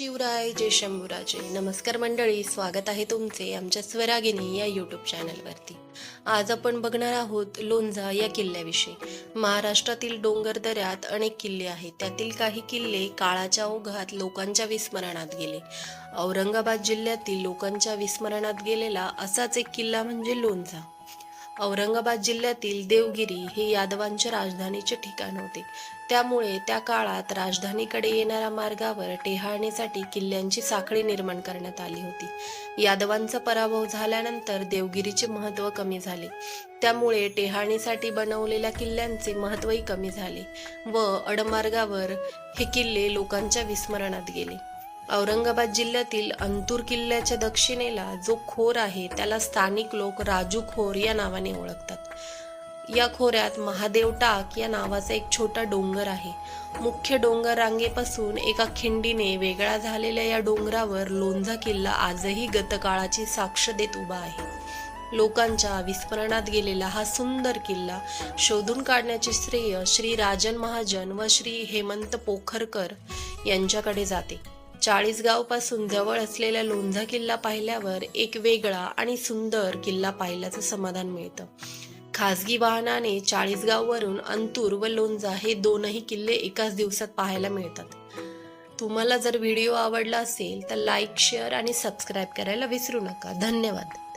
शिवराय जय शंभूराजे. नमस्कार मंडळी स्वागत आहे तुमचे आमच्या स्वरागिनी या यूट्यूब चॅनलवरती आज आपण बघणार आहोत लोणझा या किल्ल्याविषयी. महाराष्ट्रातील डोंगर दऱ्यात अनेक किल्ले आहेत. त्यातील काही किल्ले काळाच्या ओघात लोकांच्या विस्मरणात गेले. औरंगाबाद जिल्ह्यातील लोकांच्या विस्मरणात गेलेला असाच एक किल्ला म्हणजे लोणझा औरंगाबाद जिल्ह्यातील देवगिरी हे यादवांच्या राजधानीचे ठिकाण होते. त्यामुळे त्या काळात राजधानीकडे येणाऱ्या मार्गावर टेहाळणीसाठी किल्ल्यांची साखळी निर्माण करण्यात आली होती. यादवांचा पराभव झाल्यानंतर देवगिरीचे महत्त्व कमी झाले. त्यामुळे टेहाळणीसाठी बनवलेल्या किल्ल्यांचे महत्त्वही कमी झाले व अडमार्गावर हे किल्ले लोकांच्या विस्मरणात गेले. औरंगाबाद जिल्ह्यातील अंतूर किल्ल्याच्या दक्षिणेला जो खोर आहे त्याला स्थानिक लोक राजू खोर या नावाने ओळखतात. या खोऱ्यात महादेव टाक या नावाचा एक छोटा डोंगर आहे. मुख्य डोंगर रांगेपासून एका खिंडीने वेगळा झालेल्या या डोंगरावर लोणझा किल्ला आजही गतकाळाची साक्ष देत उभा आहे. लोकांच्या विस्मरणात गेलेला हा सुंदर किल्ला शोधून काढण्याचे श्रेय श्री राजन महाजन व श्री हेमंत पोखरकर यांच्याकडे जाते. चाळीसगावपासून जवळ असलेला लोणझा किल्ला पाहिल्यावर एक वेगळा आणि सुंदर किल्ला पाहिल्याचं समाधान मिळतं. खासगी वाहनाने चाळीसगाववरून अंतूर व लोणझा हे दोनही किल्ले एकाच दिवसात पाहायला मिळतात. तुम्हाला जर व्हिडिओ आवडला असेल तर लाईक शेअर आणि सबस्क्राईब करायला विसरू नका. धन्यवाद.